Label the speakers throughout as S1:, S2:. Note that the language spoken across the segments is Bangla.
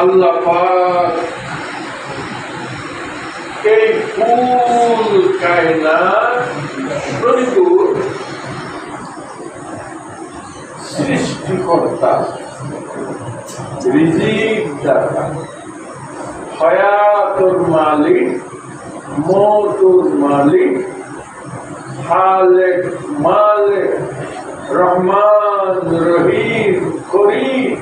S1: আল্লাহ এই ফুল কায়নাত প্রভুর সৃষ্টিকর্তা, রিজিক দাতা, হয়াতুর মালিক, মৌতুর মালিক, খালেক মালিক, রহমান রহিম করিম।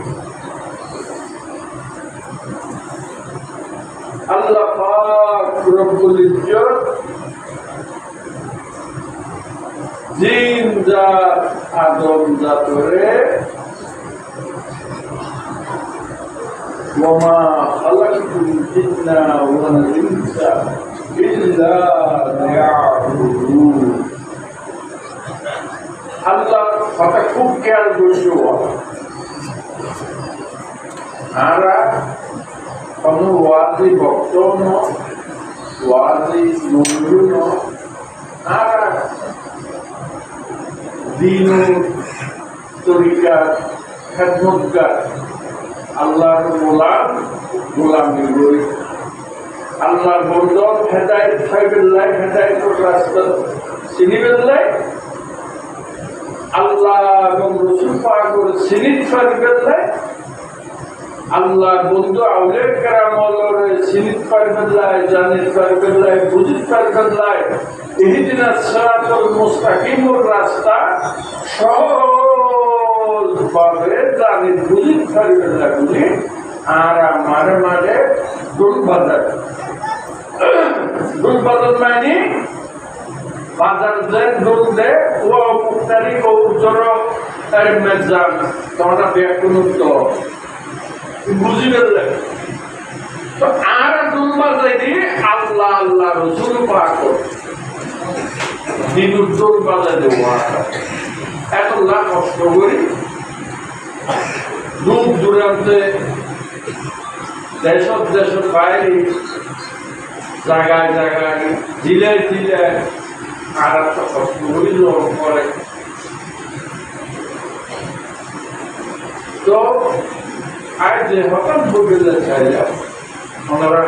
S1: আল্লাহ পাক রব্বুল ইজ্জত জিন জাত আদম জাতরে وما خلقت الجن والإنس إلا ليعبدون আল্লাহ কথা খুব খেয়াল করছো আমরা কোনো ওয়াজি ভক্ত ন ওয়াজি মন্ডু ন আমরা দিন তরিকা খেদমতগার আল্লাহর গোলাম, গোলামি করি আল্লাহর বন্ধন হেদায়ত খাইবেল্লাই হেদায়ত রাস্তা চিনি বেল্লাই আল্লাহ এবং রসুল পাগর চিনি ফারিবেল্লাই আল্লাহর বন্ধু আউলে কেরামলরে চিনি ফারিবেল্লাই জানি ফারিবেল্লাই বুঝি ফারিবেল্লাই ইহদিনা সিরাতাল মুস্তাকিমুর রাস্তা সহজভাবে জানি বুঝি ফারিবেল্লাই বুঝি আর আমার মাঝে দুল বাজার। দুল বাজার মানে বাজার যে দুল দে ও মুক্তারি ও উজ্জর তার মেজান তোমরা ব্যাকুন তো বুঝি বেরলে তো আর বাজাই দি আল্লাহ আল্লাহ রসুল পাক বাজাই দেবো এত লাখ কষ্ট করি দূর দূরান্তে দেশত দেশত বাইরে জায়গায় জায়গায় জিলায় জিলায় আর একটা কষ্ট হইল করে। তো আজ হঠাৎ বদলে চাইলাম ওনারা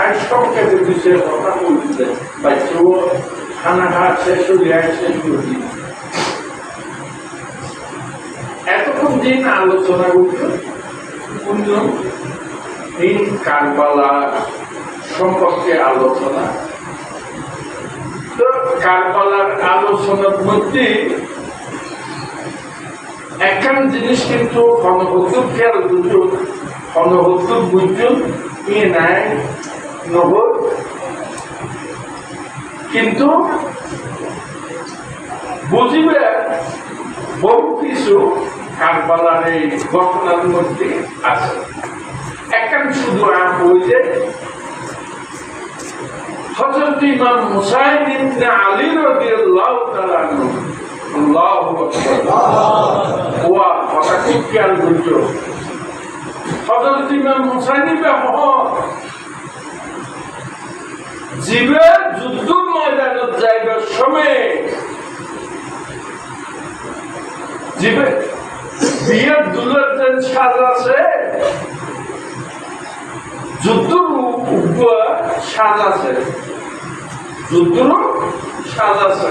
S1: আজ সংক্ষেপে বিষয়ে কথা বলতে বাচ্চা খানা খাওয়া শেষ হয়ে শেষ করে এতক্ষণ দিন আলোচনা করতো কোনজন এই কারবালা সম্পর্কে আলোচনা। তো কারবালার আলোচনার মধ্যে একখান জিনিস কিন্তু ঘনবদ্ধ খেয়াল বুঝুন ঘনবদ্ধ বুঝুন ই নাই নহর কিন্তু বুঝিবে বহু কিছু কারবালার এই ঘটনার মধ্যে আছে। একখান শুধু ওই যে হযরত ইমাম মুসাইদ ইবনে আলী রাদিয়াল্লাহু ওয়া কথা ইমাম মুসাইদ ইবনে জীবের যুদ্ধ ময়দানত যাইবার সময় জীবে বিয়ের দুলের যে সাজ আছে, যুদ্ধর সাজ আছে। যুদ্ধর সাজ আছে।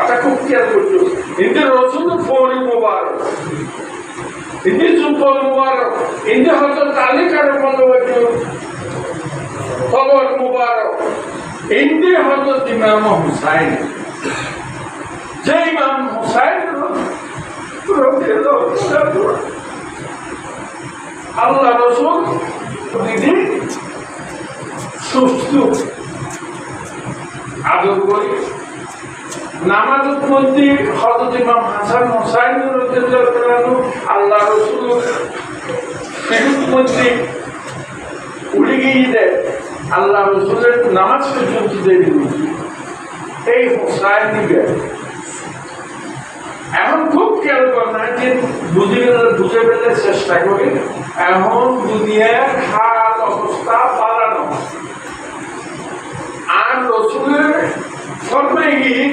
S1: এটা খুব খেয়াল করছ কিন্তু রসুল ফৌরি মোবারক Ini sumpah mubarak. Ini Hazrat Ali karamallahu wajhu. Tawar mubarak. Ini Hazrat Imam Hussain. যে ইমাম হুসাইন আল্লাহ রসুল দিদি সুস্থ আদর করি নামাজ মধ্যে হজরত ইমাম হাসান হোসাইন আল্লাহ রসুল মধ্যে উড়ে গিয়ে দেয়, আল্লাহ রসুলের নামাজ পর্যন্ত দেরি এই হোসাইন এখন খুব খেয়াল করনা যে বুঝে বুঝে পেতে চেষ্টা করি এখন দুনিয়ার হাল অবস্থা পালানো। আর রসুলের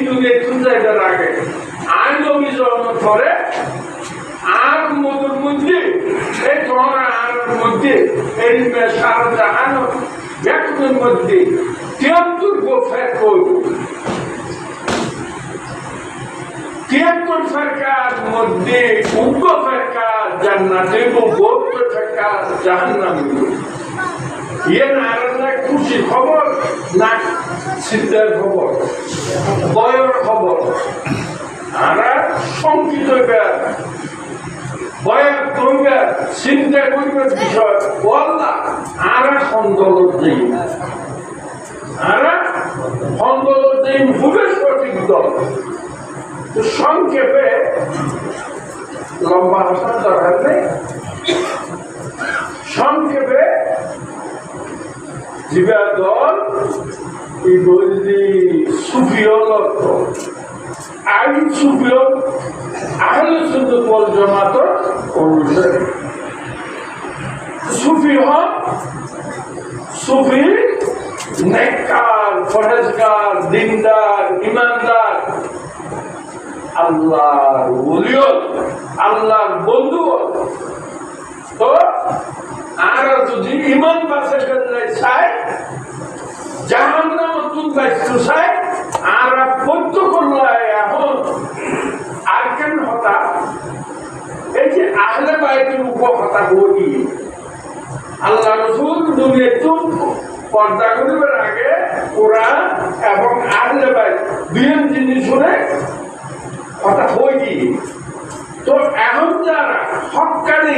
S1: দুনিয়া কোন জায়গার আগে আর নবী জন্ম করে আর মধুর মধ্যে, এই তোমার আর মধ্যে, এই সারা জাহান ব্যক্তির মধ্যে, তিয়াত্তর গোফের করব তিয়াত্তর ফেরকার মধ্যে উগ্র ফেরকার জান্নাতে বৌদ্ধ ফেরকার জাহান্নামে। ইয়ে খুশি খবর, না সিদ্ধার খবর, বয়ের খবর। আমরা শঙ্কিত চিন্তা করবে বিষয় বললা আরা সন্দলত দিই আরা সন্দলত দিই খুবই সঠিক দল। সংক্ষেপে লম্বা আসার দরকার নেই। সংক্ষেপে জিবা দল এই বললি? সুফিয়ল অর্থ আইন সুফিয়ল আহলে সুন্দর বল জমাত অনুসারে। সুফি হন সুফি, নেককার, ফরেজগার, দিনদার, ইমানদার। আল্লাহর ওলিয়ত আল্লাহর বন্ধু তো আর যদি ইমান বাসে করলে চাই জাহান্নাম তুন বাইস্তু চাই, আর পদ্য করলে এখন আর কেন হতা? এই যে আহলে বাইতের উপর হতা বলি। আল্লাহ রসুল দুনিয়াতে পর্দা করিবার আগে কোরআন এবং আহলে বাইত দুই জিনিস শুনে কথা হই কি তো এখন যারা হকানি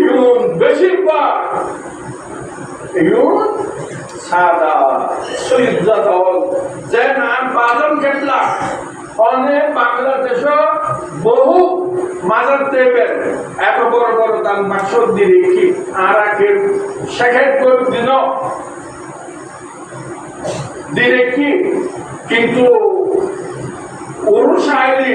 S1: ইউন বেশিরভাগ, ইউন সাদা দল যে নাম বাদন কেটলা। অনেক বাংলাদেশ বহু মাজার দেবেন। এত বড় বড় দান বাক্স দিয়ে রেখি আর আগে শেখের করে দিন দিয়ে রেখি কিন্তু পুরুষ আইলি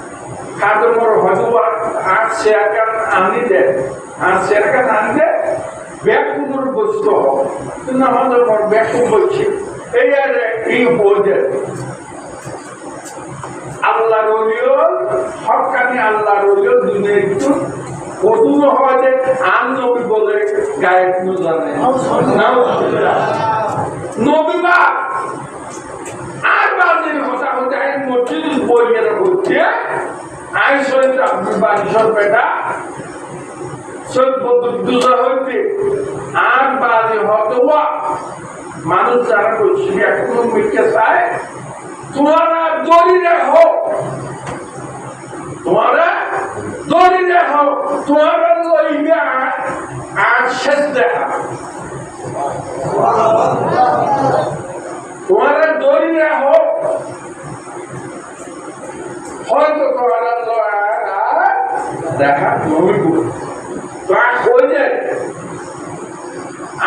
S1: কাদের বড় হয়তো আর শেয়ার কার্ড আনি দেয় আর শেয়ার কার্ড আনি দেয় ব্যাগ পুনর বস্তু হবে। কিন্তু আমাদের পর ব্যাগ বলছে এই আর এই বইতে আল্লাহ রলিও হকানি আল্লাহ রলিও দুনিয়া একটু কতুল হয় যে আন নবী বলে গায়ক জানে নবীবা, আর বাজে হতা হতে মসজিদ বইয়ের বলছে সৈয়দ আব্দুল বেটা। সৈয়দ বদরুদ্দোজা হইতে আর বাজে হতে ওয়া মানুষ যারা করছে এখনও মিটকে চায়, তোমারা দড়ি রাখো তোমারা দড়ি রাখো তোমারা লইবে আর শেষ দেখা তোমারা দড়ি রাখো হয়তো তোমারা দেখা জমিব তা কইলে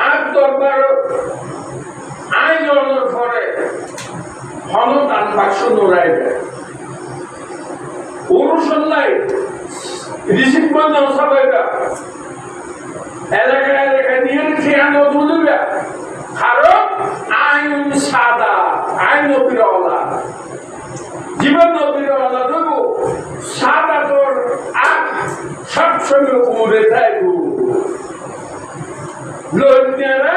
S1: আর দরবার আয়োজনের পরে হনতান বাক্স নোড়াইবে পুরুষল্লাই রিসিভ করে সবাইটা এলাকা এলাকা নিয়ে ঠিকানো তুলবে কারণ আইন সাদা আইন নবীরওয়ালা জীবন নবীরওয়ালা দেবো সাদা তোর আগ সবসময় উড়ে থাকব লইনেরা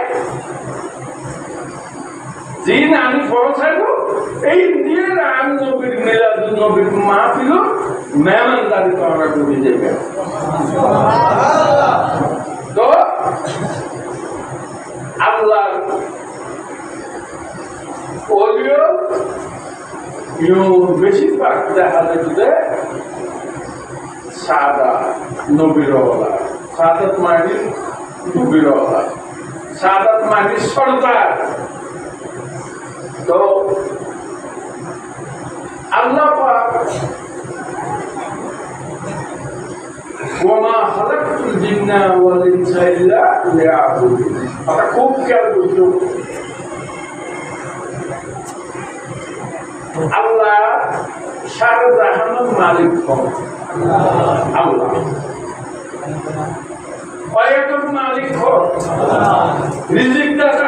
S1: জিন আমি পৌঁছাইব এই দিয়ে রাম নবীর মিলাদ নবীর মাহফিল মেহমানদারি তোমরা করে দেবে তো আল্লাহ ইউ বেশিরভাগ দেখা যাচ্ছে সাদা নবীরওয়ালা সাদাত মানে নবীরওয়ালা সাদাত মানে সরকার তো আল্লাহ ওমা হালাকুল জিন্না ওয়াল ইনসা ইল্লা লিয়াবুদুন। খুব খেয়াল আল্লাহ সারা মালিক হন। আল্লাহ। কয়েকজন মালিক হন। রিজিক দাতা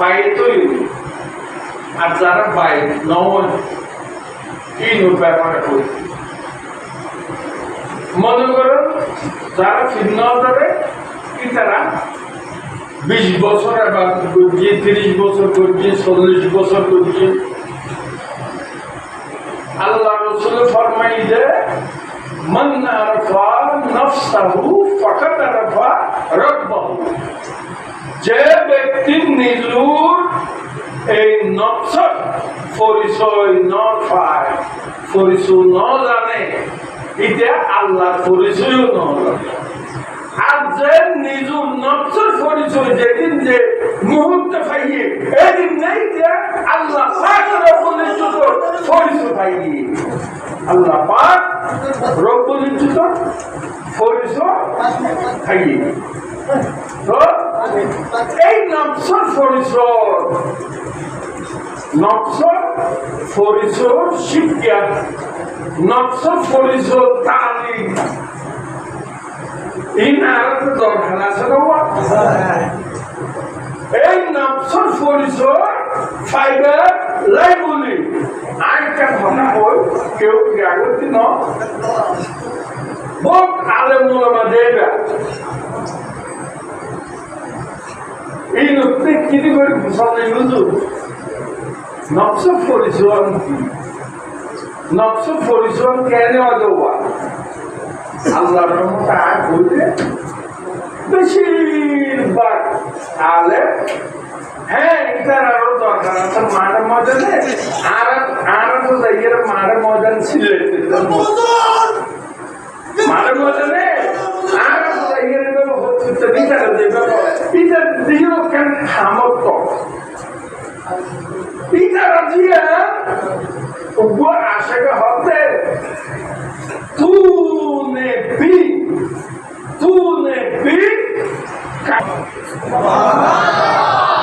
S1: বাইরে তৈরি করি। আর যারা বাইরে নয় কি ব্যাপারে করি। মনে করুন যারা ফিরনা ধরে কি তারা? বিশ বছর এবার করছে তিরিশ বছর করছে চল্লিশ বছর করছে আল্লাহ রসুল ফরমাই যে মান আরফা নফসাহু ফাকাত আরফা রব্বাহু। যে ব্যক্তি নিজুর এই নফসর পরিচয় ন পায় পরিচয় ন জানে এটা আল্লাহর পরিচয়ও ন জানে আর যে নিজুর নফসর পরিচয় যেদিন যে মুহূর্তে পাইয়ে, এদিন নেই যে আল্লাহ পরিচয় পাইয়ে। আল্লাহ পাক রব্বলিচিত পরিচয় খাইয়ে তো এই নফসর পরিচয় নফসর পরিচয় শিক্ষা নফসর পরিচয় তালিম। এই নারাতে দরকার আছে এই নফসর পরিচয় ফাইবার লাইবলি আরেকটা ভাবনা হল কেউ কি আগত ন? বহুত আলেম দেবে। এই লোকতে কিনি করে ঘুষালে বুঝু নফস পরিচয় কি? নফস পরিচয় কেন দেওয়া আল্লাহর রহমতে আর বলতে বেশিরভাগ আলে হ্যাঁ এটার আরও দরকার আছে মাঠে ময়দানে। আর আর তো যাইয়ের মাঠে se বিচার বিচার দিয়েও কেন সামর্থ্য। বিচার দিয়ে ওপর আশেখা হতে তুনে পি তুনে পি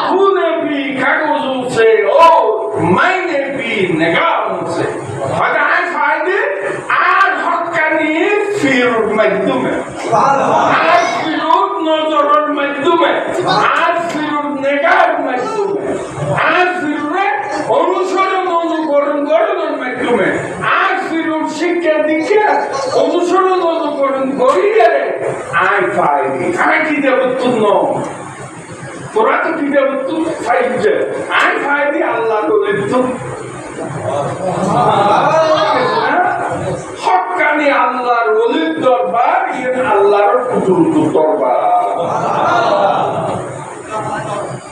S1: তুনে পি কাগজ উঠছে ও মাইনে পি নেগা উঠছে। হঠাৎ ফায়দে আর হকানি ফির মাধ্যমে আর ফিরুর নেগার মাধ্যমে আর ফিরুরে অনুসরণ অনুকরণ গঠনের মাধ্যমে আর ফিরুর শিক্ষা দীক্ষা অনুসরণ অনুকরণ করিলে আর পাইনি আর কি দেবতুন্ন তোরা তো কি দেবতুন ফাইজে আর ফাইনি আল্লাহ দলিতুন হকানি আল্লাহর অলির দরবার ইয়ে আল্লাহর পুতুল দরবার।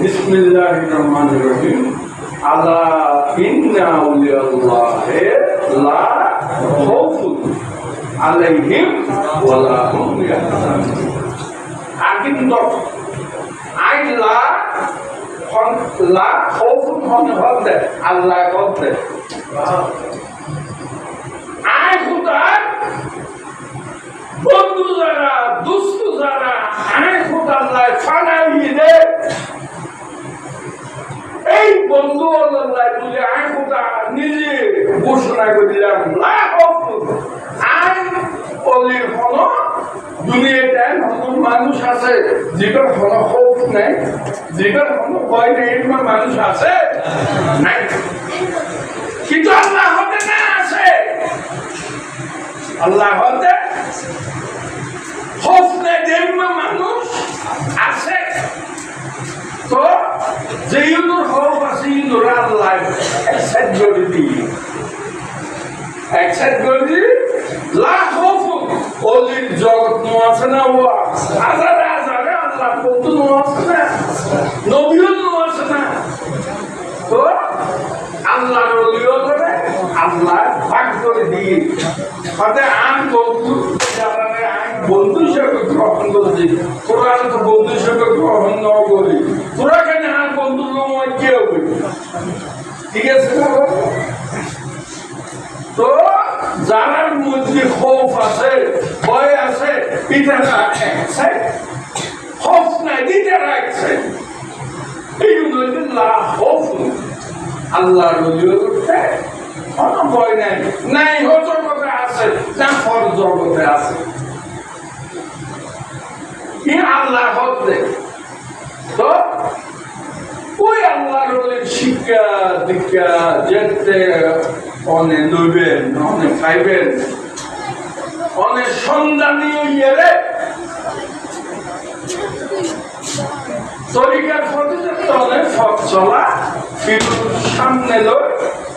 S1: বিসমিল্লাহ রহমান রহিম আলা ইন্না আউলিয়াল্লাহে লা খাউফুন আলাইহিম ওয়ালা হুম ইয়াহজানুন। আই লা লা খাউফুন হনে হতে আল্লাহ হতে আই খুদা বন্ধু যারা দুস্তু যারা আই খুদা আল্লাহ ফানাই দে এই বন্ধু আল্লাহ বলে আই খুদা নিজে ঘোষণা করে দিলাম লা খাউফুন আই অলির হন দুনিয়াতে হন যেটার হন খৌফ নাই যেটার হন ভয় নেই মানুষ আছে? নাই। কিন্তু আল্লাহ হতে না আছে। আল্লাহ হতে খৌফ নেই এরকম মানুষ আছে। তো খৌফ আছে ইউনুর আল্লাহ। জড়ি দিয়ে একসাথ করে দিয়ে লাখ খৌফুন অলির জগৎ আছে না ও হাজারে আল্লাহ বন্ধু নো আছে না নবীও নো আছে না তো আল্লাহর অলিও করে আল্লাহ ভাগ করে দিয়ে করছি। তোরা কেন বন্ধু কে হবে? আছে মধ্যে খৌফ আছে, ভয় আছে ইটারা একছে। খৌফ নাই ইটারা একছে। এই নদীর লা খৌফ আল্লাহ রলিও করতে ভয় নাই। নাই হো জগতে আছে না ফর জগতে আছে। ই আল্লাহ হতে তো? ওই আল্লাহর শিক্ষা, দীক্ষা, যেতে অনেক লইবেন অনেক খাইবেন অনেক সন্ধানীয় ইয়েরে তরিকার যেতে অনেক পথ চলা, ফিরুর সামনে লই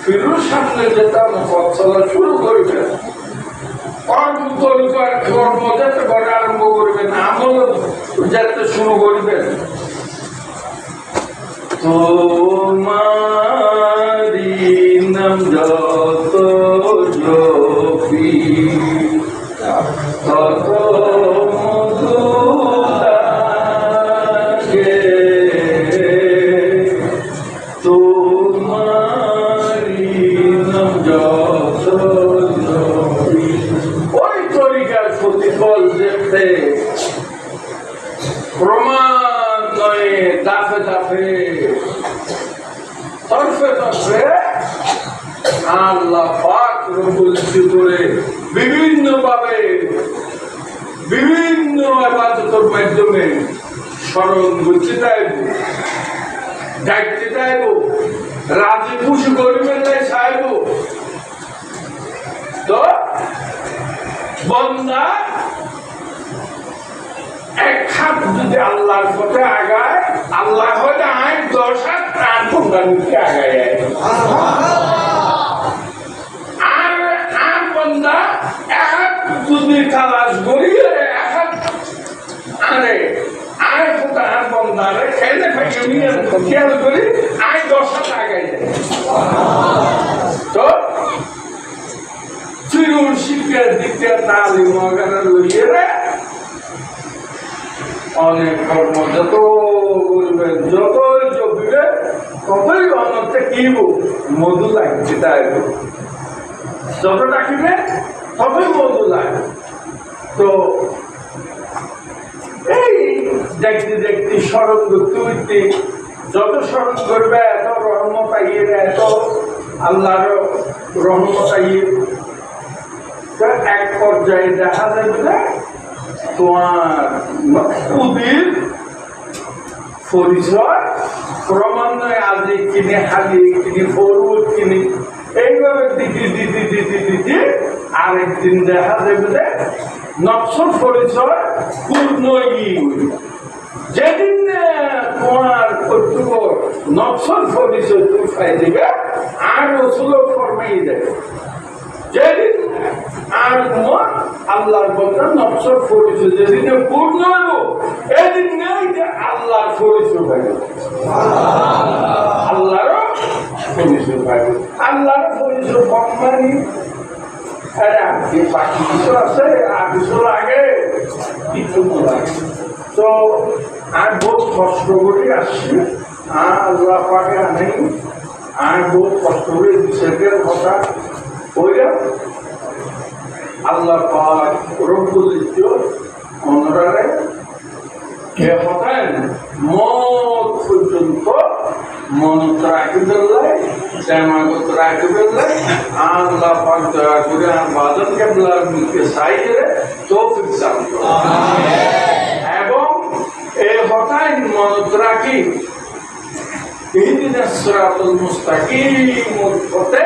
S1: ফিরুর সামনে যেতে অনেক পথ চলা শুরু করবেন কর্ম তরিকার যেতে করা আরম্ভ করবেন আমল যেতে শুরু করবেন তোমারি নাম যত হাত যদি আল্লাহর পথে আগায়, আল্লাহ হয়তো আয় দশ হাত বন্দার মুখে আগায়। আর আর বন্দা, এক হাত যদি তালাশ করিয়ে এক হাত আরে আয় কোথা আর বন্দারে খেলে খেয়াল করি আয় দশ হাত আগায়। তো ফিরুন শিক্ষা দীক্ষা তালিম লইয়ে অনেক কর্ম, যত করবেন যতই জপিবে ততই অন্যতে কিব মধু লাগছে, তাই যত ডাকিবে, ততই মধু লাগে তো এই দেখতে দেখতে স্মরণ করতে করতে যত স্মরণ করবে এত রহমত আইয়ে এত আল্লাহর রহমত আইয়ে তো এক পর্যায়ে দেখা যাবে তোমার উদির পরিচয় ক্রমান্বয়ে আজি কিনে হালি কিনে ফরুদ কিনে এইভাবে দিতে দিতে দিতে দিতে আরেকদিন দেখা যাবে যে নকশল পরিচয় পূর্ণ যেদিন তোমার কর্তৃক নকশল পরিচয় তুমি পাই দেবে আর রসুল ফরমাই দেবে যেদিন আর তোমার আল্লাহর কথা নকশর পরিচয় যেদিন পূর্ণ হইব এদিন নেই যে আল্লাহর পরিচয় পাইব আল্লাহরও পরিচয় পাইব আল্লাহর পরিচয় কম মানি আরে, আজকে বাকি কিছু আছে? আর কিছু লাগে? কিছু লাগে। তো আর বহুত কষ্ট করে আসছি। আর আল্লাহ পাকে আনে আর বহুত কষ্ট কথা আল্লাহ পাক রব্বুল ইজ্জত মত পর্যন্ত মনত রাখিবেন লাই শ্যামাগত রাখিবেন লাই আল্লাহ পাক দয়া করে আর বাদল কেবলার মুখে সাইরে তৌফিক চান এবং এই রাখি ইহদিনাস সিরাতাল মুস্তাকিম পথে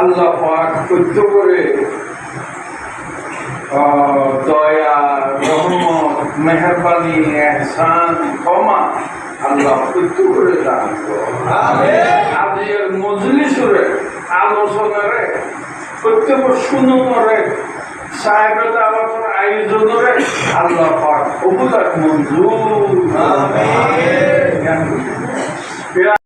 S1: আল্লাহ পাক সহ্য করে দয়া রহমত মেহরবানি এহসান ক্ষমা আল্লাহ সহ্য করে দান আজকের মজলিসরে আলোচনারে প্রত্যেক সাহেবের আয়োজনরে আল্লাহ পাক মঞ্জুর